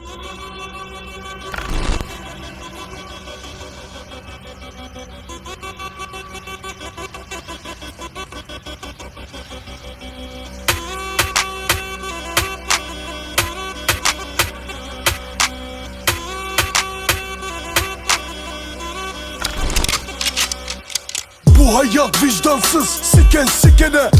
Bu hayat vicdansız siken sikene.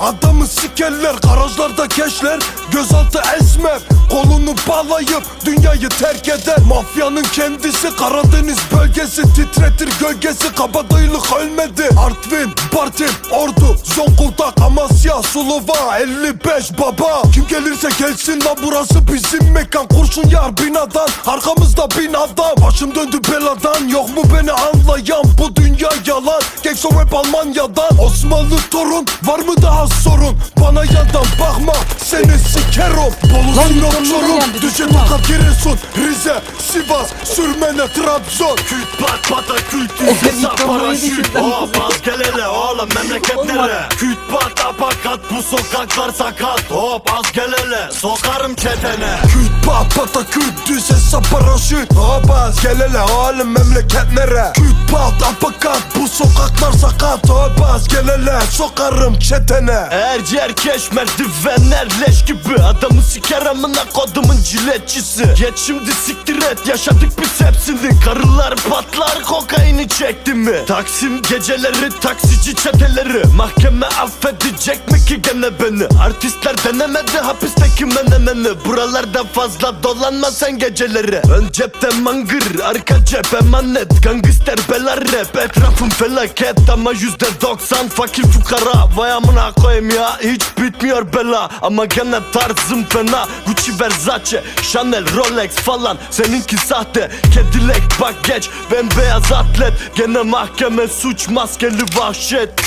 Adamı sikerler garajlarda gençler Gözaltı esmer kolunu bağlayıp dünyayı terk eder. Mafyanın kendisi Karadeniz bölgesi. Titretir gölgesi. Kabadayılık ölmedi. Artvin, Bartın, Ordu, Zonguldak, Amasya, Sulova 55 baba. Kim gelirse gelsin la burası bizim mekan. Kurşun yar binadan arkamızda bin adam. Başım döndü beladan. Yok mu beni anlayan? Bu dünya yalan. Gangsta rap Almanya'dan. Osmanlı torun. Var mı daha sorun? Bana yandan bakma. Seni sikerim Lan sen Çorum nereye Düzce geldin? Tokat Giresun Rize Sivas Sürmene Trabzon. Küt pat pata küt tamam, paraşüt yedi Hop az gel hele oğlum memleket Olmadı. nere Küt pat apakat bu sokaklar sakat. Hop az gel hele sokarım çetene. Küt pat pata küt düz hesap paraşüt Hopaz gel hele oğlum memleket nere? Küt pat apakat sokaklar sakat gel hele sokarım çetene. Ercer keş merdivenler leş gibi. Adamı siker amına kodumun ciletçisi Geç şimdi siktir et yaşadık biz hepsini. Karılar patlar kokaini çekti mi? Taksim geceleri taksici çeteleri. Mahkeme affedecek mi ki gene beni? Artistler denemedi hapisteki menemeni Buralarda fazla dolanma sen geceleri. Ön cepte mangır arka cep emanet Gangster belar rap. Etrafım felaket Ama yüzde doksan fakir fukara. Vay amına koyayım ya hiç bitmiyor bela. Ama gene tarzım fena. Gucci Versace Chanel Rolex falan. Seninki sahte Kedilek bak geç Bembeyaz atlet. Gene mahkeme suç maskeli vahşet